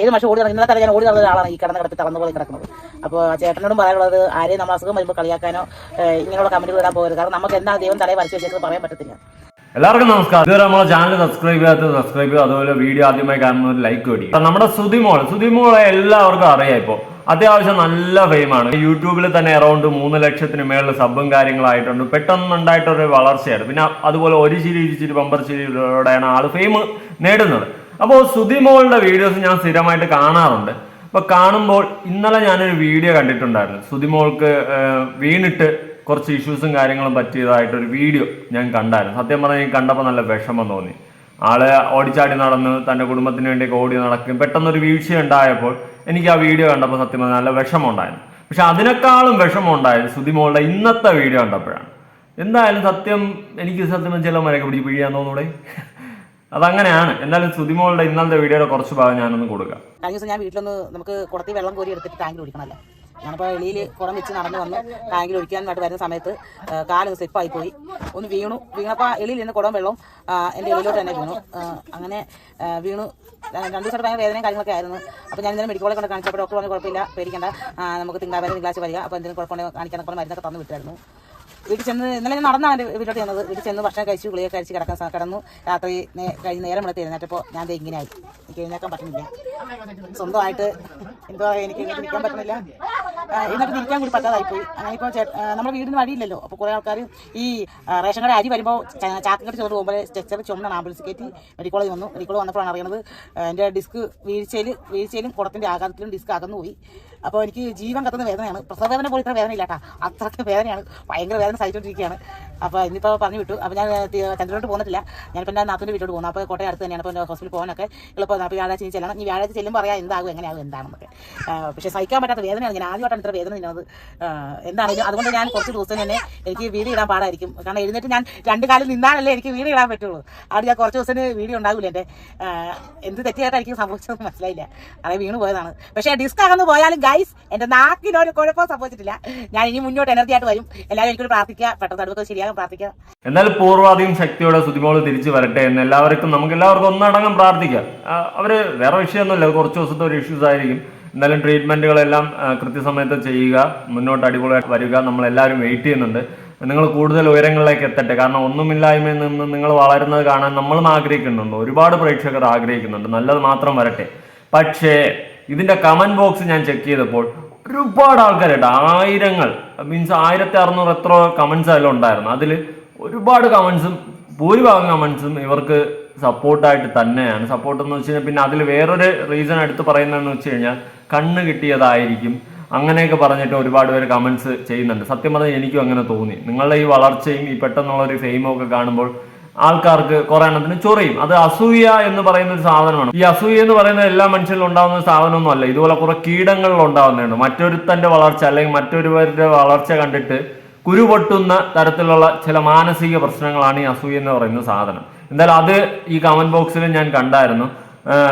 ഏത് മാസം ഓടി നടക്കുന്ന തല ഞാൻ ഓടി നടന്ന ഒരാളാണ് ഈ കിടന്ന് കിടത്തി തളർന്നു പോലെ കിടക്കുന്നത്. അപ്പോൾ ചേട്ടനോടും പറയാനുള്ളത് ആരെയും നമ്മൾ അസുഖം വരുമ്പോൾ കളിയാക്കാനോ ഇങ്ങനെയുള്ള കമന്റ് ഇടാൻ പോകരുത്. കാരണം നമുക്ക് എന്താ ദൈവം തലയെ വരച്ച് വെച്ചേക്കുന്നത് പറയാൻ പറ്റത്തില്ല. എല്ലാവർക്കും നമസ്കാരം. ഇതുവരെ നമ്മളെ ചാനൽ സബ്സ്ക്രൈബ് ചെയ്യാത്ത സബ്സ്ക്രൈബ് ചെയ്യുക. അതുപോലെ വീഡിയോ ആദ്യമായി കാണുന്ന ഒരു ലൈക്ക് കൂടി നമ്മുടെ സുതിമോൾ സുതിമോളെ എല്ലാവർക്കും അറിയാം ഇപ്പോൾ. അത്യാവശ്യം നല്ല ഫെയിമാണ് യൂട്യൂബിൽ തന്നെ അറൗണ്ട് മൂന്ന് ലക്ഷത്തിന് മേളിൽ സബും കാര്യങ്ങളായിട്ടുണ്ട്. പെട്ടെന്ന് പെട്ടെന്നുണ്ടായിട്ടൊരു വളർച്ചയാണ്. പിന്നെ അതുപോലെ ഒരു ചിരി ഇരിച്ചിരി ബമ്പർ ചിരിയിലൂടെയാണ് ആൾ ഫെയിം നേടുന്നത്. അപ്പോൾ സുതിമോളുടെ വീഡിയോസ് ഞാൻ സ്ഥിരമായിട്ട് കാണാറുണ്ട്. അപ്പോൾ കാണുമ്പോൾ ഇന്നലെ ഞാനൊരു വീഡിയോ കണ്ടിട്ടുണ്ടായിരുന്നു. സുതിമോൾക്ക് മോൾക്ക് വീണിട്ട് കുറച്ച് ഇഷ്യൂസും കാര്യങ്ങളും പറ്റിയതായിട്ടൊരു വീഡിയോ ഞാൻ കണ്ടായിരുന്നു. സത്യം പറഞ്ഞാൽ കണ്ടപ്പോൾ നല്ല വിഷമം തോന്നി. ആൾ ഓടിച്ചാടി നടന്ന് തന്റെ കുടുംബത്തിന് വേണ്ടിയൊക്കെ ഓടി നടക്കും പെട്ടെന്നൊരു വീഴ്ച ഉണ്ടായപ്പോൾ എനിക്ക് ആ വീഡിയോ കണ്ടപ്പോൾ സത്യം പറഞ്ഞാൽ നല്ല വിഷമം ഉണ്ടായിരുന്നു. പക്ഷെ അതിനേക്കാളും വിഷമം ഉണ്ടായത് സുതിമോളുടെ ഇന്നത്തെ വീഡിയോ കണ്ടപ്പോഴാണ്. എന്തായാലും സത്യം എനിക്ക് സത്യം ചില മരക്കെ പിടിച്ച് പിഴിയാൻ തോന്നൂടെ? അതങ്ങനെയാണ്. എന്തായാലും സുതിമോളുടെ ഇന്നത്തെ വീഡിയോയുടെ കുറച്ച് ഭാഗം ഞാനൊന്ന് കൊടുക്കാം. കഴിഞ്ഞ ദിവസം ഞാൻ വീട്ടിലൊന്ന് നമുക്ക് കുടത്തി വെള്ളം കോരി എടുത്തിട്ട് ടാങ്കിൽ ഒഴിക്കണമല്ലോ. ഞാനിപ്പോൾ എളിയിൽ കുടം വെച്ച് നടന്ന് വന്ന് ടാങ്കിൽ ഒഴിക്കാനായിട്ട് വരുന്ന സമയത്ത് കാലൊന്ന് സ്ലിപ്പായി പോയി. ഒന്ന് വീണു. വീണപ്പോൾ എളിയിൽ നിന്ന് കുടം വെള്ളം എന്റെ എളിയിലോട്ട് തന്നെ വീണു. അങ്ങനെ വീണു. രണ്ടു ദിവസമായിട്ട് ഭയങ്കര വേദനയും കാര്യങ്ങളൊക്കെ ആയിരുന്നു. അപ്പോൾ ഞാൻ ഇന്നലെ മെഡിക്കൽ കൊണ്ട് കാണിച്ചപ്പോൾ ഡോക്ടർ പറഞ്ഞു കുഴപ്പമില്ല പേടിക്കേണ്ട. നമുക്ക് തിങ്കളാഴ്ച തിങ്കളാഴ്ച വരിക. അപ്പോൾ എന്തെങ്കിലും കുഴപ്പമുണ്ടെങ്കിൽ കാണിക്കാൻ പോലെ മരുന്നൊക്കെ തന്നു വിട്ടായിരുന്നു. വീട്ടിൽ ചെന്ന് ഇന്നലെ നടന്നാണ് എന്റെ വീട്ടിലോട്ട് ചെന്നത്. വീട്ടിൽ ചെന്ന് ഭക്ഷണം കഴിച്ചു ഗുളിക കഴിച്ച് കിടക്കാൻ കിടന്നു. രാത്രി കഴിഞ്ഞ് നേരം വിളിച്ച് എഴുന്നേറ്റപ്പോൾ ഞാൻ ദേ ഇങ്ങനെയായി. എനിക്ക് എഴുന്നേക്കാൻ പറ്റുന്നില്ല. സ്വന്തമായിട്ട് എന്തോ എനിക്ക് നിൽക്കാൻ പറ്റുന്നില്ല. എന്നിട്ട് നിൽക്കാൻ കൂടി പറ്റാതായിപ്പോയി. അങ്ങനെ ഇപ്പോൾ നമ്മുടെ വീടിന് വഴിയില്ലല്ലോ. അപ്പോൾ കുറേ ആൾക്കാർ ഈ റേഷൻ കട അരി വരുമ്പോൾ ചാക്കങ്കട്ട് ചോറ് പോകുമ്പോൾ സ്ട്രെച്ചർ ചുമന്ന ആംബുലൻസ് കയറ്റി മെഡിക്കൽ കോളേജ് വന്നു. മെഡിക്കൽ വന്നപ്പോഴാണ് അറിയുന്നത് എന്റെ ഡിസ്ക് വീഴ്ചയിൽ വീഴ്ചയിലും കുടത്തിന്റെ ആഘാതത്തിലും ഡിസ്ക് അകന്നു പോയി അപ്പോൾ എനിക്ക് ജീവൻ കത്തുന്ന വേദനയാണ്. പ്രസവ വേദന പോലും ഇത്ര വേദന ഇല്ല കേട്ടോ അത്രയ്ക്ക് വേദനയാണ്. ഭയങ്കര വേദന സഹിച്ചുകൊണ്ടിരിക്കുകയാണ് അപ്പോൾ ഇന്നിപ്പോൾ പറഞ്ഞു വിട്ടു. അപ്പോൾ ഞാൻ ചന്ദ്രനോട്ട് പോകുന്നില്ല ഞാനിപ്പോൾ എന്റെ നാത്തിന്റെ വീട്ടിലോട്ട് പോകുന്നു. അപ്പോൾ കോട്ടയം അടുത്ത് തന്നെയാണ്. അപ്പോൾ എന്റെ ഹോസ്പിറ്റലിൽ പോകാനൊക്കെ എളുപ്പമാണ് അപ്പോൾ വ്യാഴാഴ്ച ചെല്ലണം. ഈ വ്യാഴാഴ്ച ചെല്ലുമ്പോൾ പറയാം എന്താകും എങ്ങനെയാകും എന്താണെന്നൊക്കെ. പക്ഷേ സഹിക്കാൻ പറ്റാത്ത വേദനയാണ്. ഞാൻ ആദ്യമായിട്ടാണ് ഇത്ര വേദന നിന്നത്. എന്താണെങ്കിലും അതുകൊണ്ട് ഞാൻ കുറച്ച് ദിവസം തന്നെ എനിക്ക് വീട് ഇടാൻ പാടായിരിക്കും. കാരണം എഴുന്നേറ്റ് ഞാൻ രണ്ട് കാലം നിന്നാലല്ലേ എനിക്ക് വീട് ഇടാൻ പറ്റുള്ളൂ. അവിടെ ഞാൻ കുറച്ച് ദിവസത്തിന് വീഡിയോ ഉണ്ടാവില്ല എന്റെ. എന്ത് തെറ്റിയായിട്ടായിരിക്കും സംഭവിച്ചതെന്ന് മനസ്സിലായില്ല. അതായത് വീണ് പോയതാണ്. പക്ഷേ ഡിസ്ക് അകന്ന് പോയാലും ഗൈസ് എന്റെ നാക്കിനൊരു കുഴപ്പം സംഭവിച്ചിട്ടില്ല. ഞാൻ ഇനി മുന്നോട്ട് എനർജി ആയിട്ട് വരും. എല്ലാവരും എനിക്കൊരു പ്രാർത്ഥിക്കുക. പെട്ടെന്ന് അടുത്ത് ശരിയാകും പ്രാർത്ഥിക്കുക. എന്നാൽ പൂർവാധികം ശക്തിയോടെ സുതിമോൾ തിരിച്ചു വരട്ടെ എന്ന് എല്ലാവർക്കും നമുക്ക് എല്ലാവർക്കും ഒന്നടങ്കം പ്രാർത്ഥിക്കാം. അവർ വേറെ വിഷയമൊന്നുമില്ല. കുറച്ച് ദിവസത്തെ ഒരു ഇഷ്യൂസ് ആയിരിക്കും. എന്നാലും ട്രീറ്റ്മെന്റുകളെല്ലാം കൃത്യസമയത്ത് ചെയ്യുക. മുന്നോട്ട് അടിപൊളിയായിട്ട് വരിക. നമ്മളെല്ലാവരും വെയിറ്റ് ചെയ്യുന്നുണ്ട്. നിങ്ങൾ കൂടുതൽ ഉയരങ്ങളിലേക്ക് എത്തട്ടെ. കാരണം ഒന്നുമില്ലായ്മയിൽ നിന്ന് നിങ്ങൾ വളരുന്നത് കാണാൻ നമ്മളും ആഗ്രഹിക്കുന്നുണ്ട്. ഒരുപാട് പ്രേക്ഷകർ ആഗ്രഹിക്കുന്നുണ്ട്. നല്ലത് മാത്രം വരട്ടെ. പക്ഷേ ഇതിന്റെ കമന്റ് ബോക്സ് ഞാൻ ചെക്ക് ചെയ്തപ്പോൾ ഒരുപാട് ആൾക്കാരുണ്ട്. ആയിരങ്ങൾ. മീൻസ് ആയിരത്തി അറുന്നൂറ് എത്ര കമന്റ്സ് അതിൽ ഉണ്ടായിരുന്നു. അതിൽ ഒരുപാട് കമന്റ്സും ഭൂരിഭാഗം കമന്റ്സും ഇവർക്ക് സപ്പോർട്ടായിട്ട് തന്നെയാണ്. സപ്പോർട്ട് എന്ന് വെച്ച് കഴിഞ്ഞാൽ പിന്നെ അതിൽ വേറൊരു റീസൺ എടുത്ത് പറയുന്നതെന്ന് വെച്ച് കഴിഞ്ഞാൽ കണ്ണ് കിട്ടിയതായിരിക്കും. അങ്ങനെയൊക്കെ പറഞ്ഞിട്ട് ഒരുപാട് പേര് കമന്റ്സ് ചെയ്യുന്നുണ്ട്. സത്യം പറഞ്ഞാൽ എനിക്കും അങ്ങനെ തോന്നി. നിങ്ങളുടെ ഈ വളർച്ചയും ഈ പെട്ടെന്നുള്ള ഒരു ഫെയിമും ഒക്കെ കാണുമ്പോൾ ആൾക്കാർക്ക് കുറെ എണ്ണത്തിന് ചൊറിയും. അത് അസൂയ എന്ന് പറയുന്ന ഒരു സാധനമാണ്. ഈ അസൂയ എന്ന് പറയുന്ന എല്ലാ മനുഷ്യരിലും ഉണ്ടാകുന്ന സാധനമൊന്നും അല്ല. ഇതുപോലെ കുറെ കീടങ്ങളിൽ ഉണ്ടാകുന്നതാണ് മറ്റൊരുത്തന്റെ വളർച്ച അല്ലെങ്കിൽ മറ്റൊരുവരുടെ വളർച്ച കണ്ടിട്ട് കുരുപൊട്ടുന്ന തരത്തിലുള്ള ചില മാനസിക പ്രശ്നങ്ങളാണ് ഈ അസൂയ എന്ന് പറയുന്ന സാധനം. എന്തായാലും അത് ഈ കമന്റ് ബോക്സിൽ ഞാൻ കണ്ടായിരുന്നു.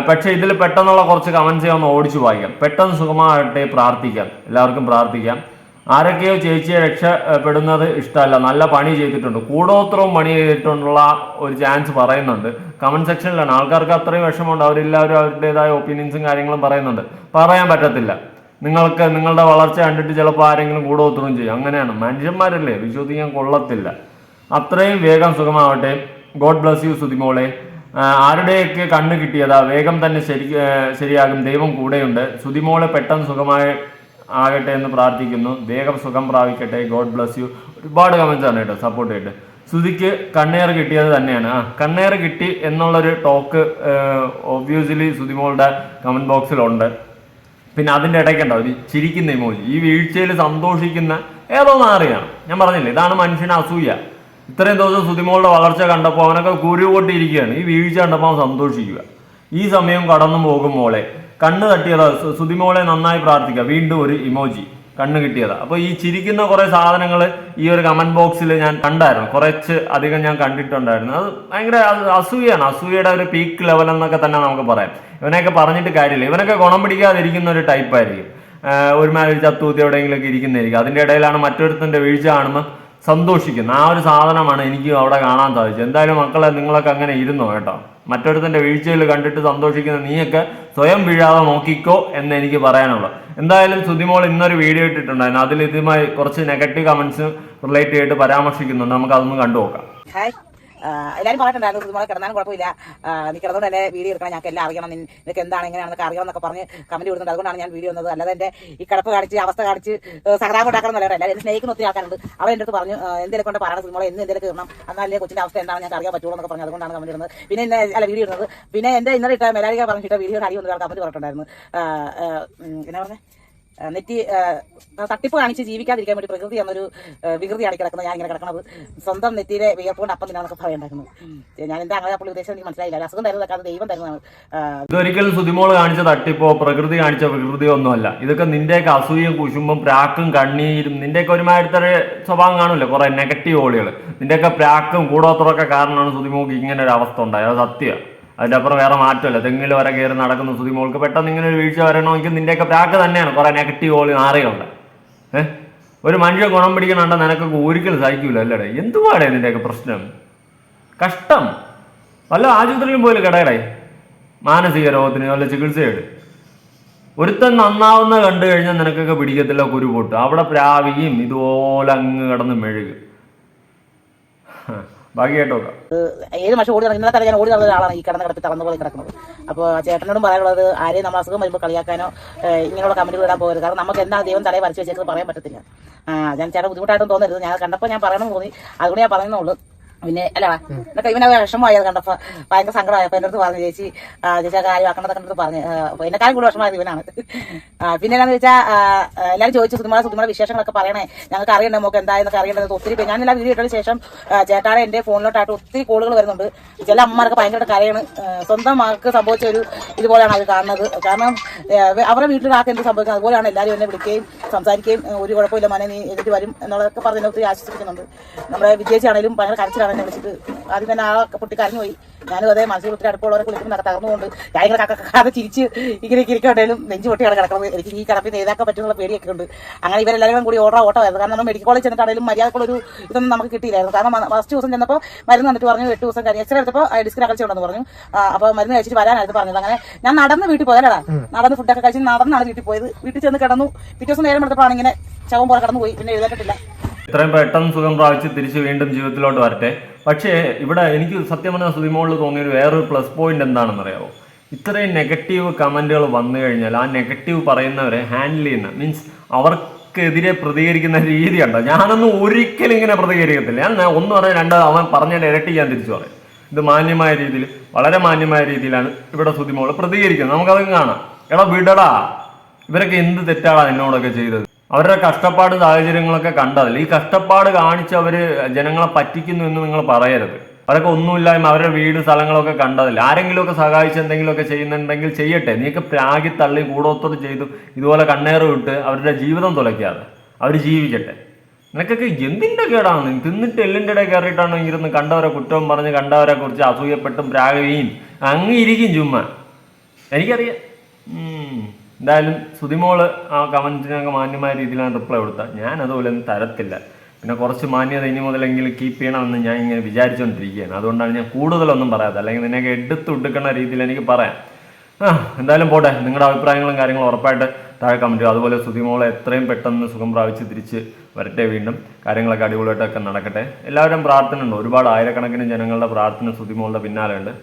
പക്ഷെ ഇതിൽ പെട്ടെന്നുള്ള കുറച്ച് കമന്റ്സ് ഒന്ന് ഓടിച്ചു വായിക്കാം. പെട്ടെന്ന് സുഖമാകട്ടെ പ്രാർത്ഥിക്കാം. എല്ലാവർക്കും പ്രാർത്ഥിക്കാം. ആരൊക്കെയോ ചേച്ചിയെ രക്ഷപ്പെടുന്നത് ഇഷ്ടമല്ല. നല്ല പണി ചെയ്തിട്ടുണ്ട്. കൂടോത്രവും പണി ചെയ്തിട്ടുള്ള ഒരു ചാൻസ് പറയുന്നുണ്ട്. കമന്റ് സെക്ഷനിലാണ് ആൾക്കാർക്ക് അത്രയും വിഷമമുണ്ട്. അവരെല്ലാവരും അവരുടേതായ ഒപ്പീനിയൻസും കാര്യങ്ങളും പറയുന്നുണ്ട്. പറയാൻ പറ്റത്തില്ല. നിങ്ങൾക്ക് നിങ്ങളുടെ വളർച്ച കണ്ടിട്ട് ചിലപ്പോൾ ആരെങ്കിലും കൂടോത്രവും ചെയ്യും. അങ്ങനെയാണ്. മനുഷ്യന്മാരല്ലേ? വിശ്വസിക്കാൻ കൊള്ളത്തില്ല. അത്രയും വേഗം സുഖമാവട്ടെ. ഗോഡ് ബ്ലസ് യു സുതിമോളെ ആരുടെയൊക്കെ കണ്ണ് കിട്ടിയതാ? വേഗം തന്നെ ശരി ശരിയാകും. ദൈവം കൂടെയുണ്ട്. സുതിമോളെ പെട്ടെന്ന് സുഖമായി ആകട്ടെ എന്ന് പ്രാർത്ഥിക്കുന്നു. വേഗം സുഖം പ്രാപിക്കട്ടെ. ഗോഡ് ബ്ലസ് യു ഒരുപാട് കമൻസ് ആണ് കേട്ടോ. സപ്പോർട്ട് ചെയ്തിട്ട് സുധിക്ക് കണ്ണേർ കിട്ടിയത് തന്നെയാണ്. ആ കണ്ണേർ കിട്ടി എന്നുള്ളൊരു ടോക്ക് ഒബ്വിയസ്ലി സുധിമോളുടെ കമന്റ് ബോക്സിലുണ്ട് പിന്നെ അതിന്റെ ഇടയ്ക്കുണ്ടാവും ഒരു ചിരിക്കുന്ന ഇമോജി ഈ വീഴ്ചയിൽ സന്തോഷിക്കുന്ന ഏതോ മാറിയാണ് ഞാൻ പറഞ്ഞില്ല ഇതാണ് മനുഷ്യന് അസൂയ. ഇത്രയും ദിവസം സുതിമോളുടെ വളർച്ച കണ്ടപ്പോൾ അവനൊക്കെ കുരുപൊട്ടിയിരിക്കുകയാണ് ഈ വീഴ്ച കണ്ടപ്പോൾ അവൻ സന്തോഷിക്കുക. ഈ സമയം കടന്നു പോകും മോളെ. കണ്ണ് തട്ടിയതാ. സുതിമോളെ നന്നായി പ്രാർത്ഥിക്കുക വീണ്ടും ഒരു ഇമോജി. കണ്ണ് കിട്ടിയതാ. അപ്പോൾ ഈ ചിരിക്കുന്ന കുറേ സാധനങ്ങൾ ഈ ഒരു കമന്റ് ബോക്സിൽ ഞാൻ കണ്ടായിരുന്നു. കുറച്ച് അധികം ഞാൻ കണ്ടിട്ടുണ്ടായിരുന്നു. അത് ഭയങ്കര അസൂയാണ് അസൂയയുടെ ഒരു പീക്ക് ലെവൽ എന്നൊക്കെ തന്നെ നമുക്ക് പറയാം. ഇവനൊക്കെ പറഞ്ഞിട്ട് കാര്യമില്ല. ഇവനൊക്കെ ഗുണം പിടിക്കാതിരിക്കുന്ന ഒരു ടൈപ്പായിരിക്കും ഒരുമാതിരി ചത്തൂത്തി എവിടെയെങ്കിലുമൊക്കെ ഇരിക്കുന്നതായിരിക്കും. അതിന്റെ ഇടയിലാണ് മറ്റൊരുത്തന്റെ വീഴ്ച കാണുമ്പോൾ സന്തോഷിക്കുന്ന. ആ ഒരു സാധനമാണ് എനിക്ക് അവിടെ കാണാൻ സാധിച്ചത്. എന്തായാലും മക്കളെ നിങ്ങളൊക്കെ അങ്ങനെ ഇരുന്നോ കേട്ടോ? മറ്റൊരുത്തന്റെ വീഴ്ചയിൽ കണ്ടിട്ട് സന്തോഷിക്കുന്ന നീയൊക്കെ സ്വയം വീഴാതെ നോക്കിക്കോ എന്ന് എനിക്ക് പറയാനുള്ളൂ. എന്തായാലും സുതിമോൾ ഇന്നൊരു വീഡിയോ ഇട്ടിട്ടുണ്ടായിരുന്നു. അതിൽ ഇതുമായി കുറച്ച് നെഗറ്റീവ് കമൻസ് റിലേറ്റ് ചെയ്തിട്ട് പരാമർശിക്കുന്നുണ്ട്. നമുക്ക് അതൊന്ന് കണ്ടു നോക്കാം എല്ലാവരും പറഞ്ഞിട്ടുണ്ടായിരുന്നു സുധുമോളെ കിടന്നാലും കുഴപ്പമില്ല. നീ തന്നെ വീഡിയോ എടുക്കണം? ഞങ്ങൾക്ക് എല്ലാം അറിയണം. നിനക്ക് എന്താണ് എങ്ങനെയാണെന്നൊക്കെ അറിയണം എന്നൊക്കെ പറഞ്ഞ് കമന്റ് കൊടുക്കുന്നത് അതുകൊണ്ടാണ് ഞാൻ വീഡിയോ വന്നത് അല്ലാതെ എന്റെ ഈ കിടപ്പ് കാണിച്ച് അവസ്ഥ കാണിച്ച് സഹതാപം ഉണ്ടാക്കണം എന്നല്ല എല്ലാവരും സ്നേഹിക്കുന്ന ഒത്തിരി ആൾക്കാരുണ്ട്. അവർ എന്റെ അടുത്ത് പറഞ്ഞു എന്തെങ്കിലും കൊണ്ട് പറയണം. സുധുമോളെ എന്ന് എന്തെങ്കിലും കയറണം എന്നാലേ കൊച്ചിന്റെ അവസ്ഥ എന്താണെന്ന് ഞാൻ അറിയാൻ പറ്റുള്ളൂ എന്നൊക്കെ പറഞ്ഞു അതുകൊണ്ടാണ് കമന്റ് ഇടുന്നത്. പിന്നെ എന്നെ അല്ല വീഡിയോ ഇടുന്നത്. പിന്നെ എന്റെ ഇന്നലെ ഇട്ട മെലാലിക പറഞ്ഞിട്ട് വീഡിയോ അടി വന്ന കമന്റ് പറഞ്ഞിട്ടുണ്ടായിരുന്നു. എന്നാ പറഞ്ഞേ? നെറ്റി തട്ടിപ്പ് കാണിച്ച് ജീവിക്കാതിരിക്കാൻ വേണ്ടി പ്രകൃതി എന്നൊരു വികൃതിയാണ് കിടക്കുന്നത്. ഞാൻ ഇങ്ങനെ കിടക്കുന്നത് സ്വന്തം നെറ്റിയിലെ വിയർപ്പുകൊണ്ട് അപ്പം തന്നെയാണ് ഭയം ഉണ്ടാക്കുന്നത് ഞാൻ എന്താ അങ്ങനെ പുള്ളി ഉദ്ദേശം എനിക്ക് മനസ്സിലായില്ല. അസുഖം തരുന്നതൊക്കെ അത് ദൈവം തരുന്നതാണ്. ഇതൊരിക്കലും സുതിമോൾ കാണിച്ച തട്ടിപ്പോ പ്രകൃതി കാണിച്ച വികൃതിയോ ഒന്നുമല്ല ഇതൊക്കെ നിന്റെയൊക്കെ അസൂയയും കുശുമ്പും പ്രാക്കും കണ്ണീരും നിന്റെയൊക്കെ ഒരുമാതിരത്തെ സ്വഭാവം കാണില്ല? കുറെ നെഗറ്റീവ് ഓളികൾ നിന്റെയൊക്കെ പ്രാക്കും കൂടോത്രമൊക്കെ കാരണമാണ് സുതിമോക്ക് ഇങ്ങനെ ഒരു അവസ്ഥ ഉണ്ടായത്. അത് സത്യം അതിന്റെ അപ്പുറം വേറെ മാറ്റമല്ല. തെങ്ങിൽ വരെ കയറി നടക്കുന്ന സുതിമോൾക്ക് പെട്ടെന്ന് ഇങ്ങനെ ഒരു വീഴ്ച വരണമെങ്കിൽ നിന്റെയൊക്കെ പ്രാക്ക് തന്നെയാണ്. കുറെ നെഗറ്റീവ് ഓളി ആറിയുള്ള ഏഹ് ഒരു മനുഷ്യ ഗുണം പിടിക്കണണ്ട നിനക്കൊക്കെ ഒരിക്കലും സഹിക്കൂല അല്ലേടെ. എന്തുവാടേ നിന്റെയൊക്കെ പ്രശ്നം? കഷ്ടം. വല്ല ആശുപത്രിയിലും പോലും കിടയടേ മാനസിക രോഗത്തിന് വല്ല ചികിത്സയുണ്ട്. ഒരുത്തൻ നന്നാവുന്ന കണ്ടു കഴിഞ്ഞാൽ നിനക്കൊക്കെ പിടിക്കത്തില്ല കുരു പൊട്ട് അവിടെ പ്രാവിയും ഇതുപോലെ അങ്ങ് കിടന്ന് മെഴുകും. ഹ, നോക്കാം. ഏത് മനുഷ്യ ഓടി നടക്കുന്ന തന്നെ ഞാൻ ഓടി നടന്ന ഒരാളാണ് ഈ കിടന്ന് കിടത്തി തറന്ന പോലെ കിടക്കുന്നത്. അപ്പോൾ ചേട്ടനോടും പറയാനുള്ളത് ആരെയും നമ്മൾ അസുഖം വരുമ്പോൾ കളിയാക്കാനോ ഇങ്ങനെയുള്ള കമന്റ് ഇടാൻ പോകരുത്. കാരണം നമുക്ക് എന്താ ദൈവം തലയെ വരച്ച് വെച്ചേക്കുന്നത് പറയാൻ പറ്റത്തില്ല. ഞാൻ ചേട്ടൻ ബുദ്ധിമുട്ടായിട്ടും തോന്നരുത്. ഞാൻ കണ്ടപ്പോൾ ഞാൻ പറയണം തോന്നി. അതുകൊണ്ട് ഞാൻ പറയുന്നുള്ളൂ പിന്നെ അല്ല എന്നൊക്കെ ഇവനെ വിഷമമായത് കണ്ടപ്പോ. ഭയങ്കര സങ്കടമായപ്പോൾ എന്റെ അടുത്ത് പറഞ്ഞു ചേച്ചി ചേച്ചി ആ കാര്യം ആക്കണതൊക്കെ എന്റെ അടുത്ത് പറഞ്ഞു. എന്നെക്കാളും കൂടുതൽ വിഷമമായത് ഇവനാണ്. പിന്നെ എന്താണെന്ന് വെച്ചാൽ എല്ലാവരും ചോദിച്ചു സുതിമള സുതിമള വിശേഷങ്ങളൊക്കെ പറയണേ. ഞങ്ങൾക്ക് അറിയണ്ട നമുക്ക് എന്തായെന്നൊക്കെ അറിയേണ്ടത് ഒത്തിരി ഞാൻ എല്ലാ വീഡിയോ ഇട്ടതിന് ശേഷം ചേട്ടാടെ എന്റെ ഫോണിലോട്ടായിട്ട് ഒത്തിരി കോളുകൾ വരുന്നുണ്ട്. ചില അമ്മമാർക്ക് ഭയങ്കര കരയാണ്. സ്വന്തം മകൾക്ക് സംഭവിച്ച ഒരു ഇതുപോലെയാണ് അവർ കാണുന്നത്. കാരണം അവരുടെ വീട്ടിലൊരാൾക്ക് എന്ത് സംഭവിക്കുന്നത് അതുപോലെയാണ് എല്ലാവരും എന്നെ വിളിക്കുകയും സംസാരിക്കുകയും ഒരു കുഴപ്പമില്ല മനെ നീ എന്നിട്ട് വരും എന്നുള്ളതൊക്കെ പറഞ്ഞ് ഒത്തിരി ആശ്വസിക്കുന്നുണ്ട് നമ്മുടെ വിജയിച്ചാണെങ്കിലും ഭയങ്കര കരച്ചിലാണ്. എന്നെ വിളിച്ചിട്ട് ആദ്യം തന്നെ ആ പൊട്ടി കരഞ്ഞു പോയി. ഞാനും അതേ മനസ്സിൽ ഒത്തിരി അടുപ്പുള്ളവരെ കുളിക്കുമ്പോൾ തകർന്നുകൊണ്ട് ഇങ്ങനെ കക്കാതെ ചിരിച്ച് ഇങ്ങനെ ഇരിക്കണ്ടായാലും നെഞ്ചു പൊട്ടിയാണ് കിടക്കുന്നത് എനിക്ക് ഈ കിടപ്പിൽ നേതാക്കാൻ പറ്റുന്ന പേടിയൊക്കെ ഉണ്ട്. അങ്ങനെ ഇവരെല്ലാവരും കൂടി ഓർഡർ ഓട്ടമായിരുന്നു കാരണം നമ്മൾ മെഡിക്കൽ കോളേജ് ചെന്നിട്ടാണെങ്കിലും മര്യാദക്കുള്ളൊരു ഇതൊന്നും നമുക്ക് കിട്ടിയില്ലായിരുന്നു. കാരണം ഫസ്റ്റ് ദിവസം ചെന്നപ്പോൾ മരുന്ന് തന്നിട്ട് പറഞ്ഞു എട്ട് ദിവസം കഴിഞ്ഞ് എക്സ്റേ എടുത്തപ്പോൾ ഡിസ്കിന് അകൽച്ച ഉണ്ടെന്ന് പറഞ്ഞു. അപ്പോൾ മരുന്ന് കഴിച്ചിട്ട് വരാനായിരുന്നു പറഞ്ഞത്. അങ്ങനെ ഞാൻ നടന്ന് വീട്ടിൽ പോയതല്ലടാ നടന്ന് ഫുഡൊക്കെ കഴിച്ച് നടന്നാണ് വീട്ടിൽ പോയത്. വീട്ടിൽ ചെന്ന് കിടന്നു. പിറ്റേ ദിവസം നേരം എടുത്തപ്പോഴാണ് ഇങ്ങനെ ശവം പോലെ കടന്നു പോയി. പിന്നെ എഴുതപ്പെട്ടില്ല ഇത്രയും പെട്ടെന്ന് സുഖം പ്രാപിച്ച് തിരിച്ച് വീണ്ടും ജീവിതത്തിലോട്ട് വരട്ടെ. പക്ഷേ ഇവിടെ എനിക്ക് സത്യം പറഞ്ഞ സുതിമോളിൽ തോന്നിയൊരു വേറൊരു പ്ലസ് പോയിന്റ് എന്താണെന്ന് അറിയാമോ ഇത്രയും നെഗറ്റീവ് കമന്റുകൾ വന്നു കഴിഞ്ഞാൽ ആ നെഗറ്റീവ് പറയുന്നവരെ ഹാൻഡിൽ ചെയ്യുന്ന മീൻസ് അവർക്കെതിരെ പ്രതികരിക്കുന്ന രീതി ഉണ്ടോ ഞാനൊന്നും ഒരിക്കലും ഇങ്ങനെ പ്രതികരിക്കത്തില്ല. ഞാൻ ഒന്ന് പറയാം രണ്ട് അവൻ പറഞ്ഞ ഇരട്ടി ഞാൻ തിരിച്ചു പറയും. ഇത് മാന്യമായ രീതിയിൽ വളരെ മാന്യമായ രീതിയിലാണ് ഇവിടെ സുതിമോൾ പ്രതികരിക്കുന്നത്. നമുക്കതും കാണാം. എടാ വിടടാ. ഇവരൊക്കെ എന്ത് തെറ്റാണ് എന്നോടൊക്കെ ചെയ്തത്? അവരുടെ കഷ്ടപ്പാട് സാഹചര്യങ്ങളൊക്കെ കണ്ടതല്ല ഈ കഷ്ടപ്പാട് കാണിച്ച് അവർ ജനങ്ങളെ പറ്റിക്കുന്നു എന്ന് നിങ്ങൾ പറയരുത്. അവരൊക്കെ ഒന്നുമില്ലായ്മ അവരുടെ വീട് സ്ഥലങ്ങളൊക്കെ കണ്ടതല്ല ആരെങ്കിലുമൊക്കെ സഹായിച്ച് എന്തെങ്കിലുമൊക്കെ ചെയ്യുന്നുണ്ടെങ്കിൽ ചെയ്യട്ടെ. നീക്ക് പ്രാഗി തള്ളി കൂടോത്തോട് ചെയ്തു ഇതുപോലെ കണ്ണേറ് വിട്ട് അവരുടെ ജീവിതം തുലയ്ക്കാതെ. അവർ ജീവിക്കട്ടെ. നിനക്കൊക്കെ എന്തിന്റെ കേടാണ്? തിന്നിട്ട് എല്ലിന്റെ ഇടയിൽ കയറിയിട്ടാണോ ഇരുന്ന് കണ്ടവരെ കുറ്റവും പറഞ്ഞ് കണ്ടവരെ കുറിച്ച് അസൂയപ്പെട്ടും പ്രാഗയും അങ്ങ് ഇരിക്കും ചുമ്മാ. എനിക്കറിയാം. എന്തായാലും സുതിമോൾ ആ കമന്റിനൊക്കെ മാന്യമായ രീതിയിലാണ് റിപ്ലൈ കൊടുത്തത്. ഞാൻ അതുപോലെ ഒന്നും തരത്തില്ല. പിന്നെ കുറച്ച് മാന്യത ഇനി മുതലെങ്കിലും കീപ്പ് ചെയ്യണമെന്ന് ഞാൻ ഇങ്ങനെ വിചാരിച്ചുകൊണ്ടിരിക്കുകയാണ്. അതുകൊണ്ടാണ് ഞാൻ കൂടുതലൊന്നും പറയാത്തത്. അല്ലെങ്കിൽ നിനക്ക് എടുത്തുടുക്കുന്ന രീതിയിൽ എനിക്ക് പറയാം. ആ എന്തായാലും പോട്ടെ. നിങ്ങളുടെ അഭിപ്രായങ്ങളും കാര്യങ്ങളും ഉറപ്പായിട്ട് താഴെ കമന്റ് അതുപോലെ സുതിമോളെ എത്രയും പെട്ടെന്ന് സുഖം പ്രാപിച്ച് തിരിച്ച് വരട്ടെ വീണ്ടും. കാര്യങ്ങളൊക്കെ അടിപൊളിയായിട്ടൊക്കെ നടക്കട്ടെ. എല്ലാവരും പ്രാർത്ഥന ഉണ്ട്. ഒരുപാട് ആയിരക്കണക്കിന് ജനങ്ങളുടെ പ്രാർത്ഥന സുതിമോളുടെ പിന്നാലെ ഉണ്ട്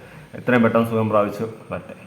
എത്രയും പെട്ടെന്ന് സുഖം പ്രാപിച്ച് വരട്ടെ.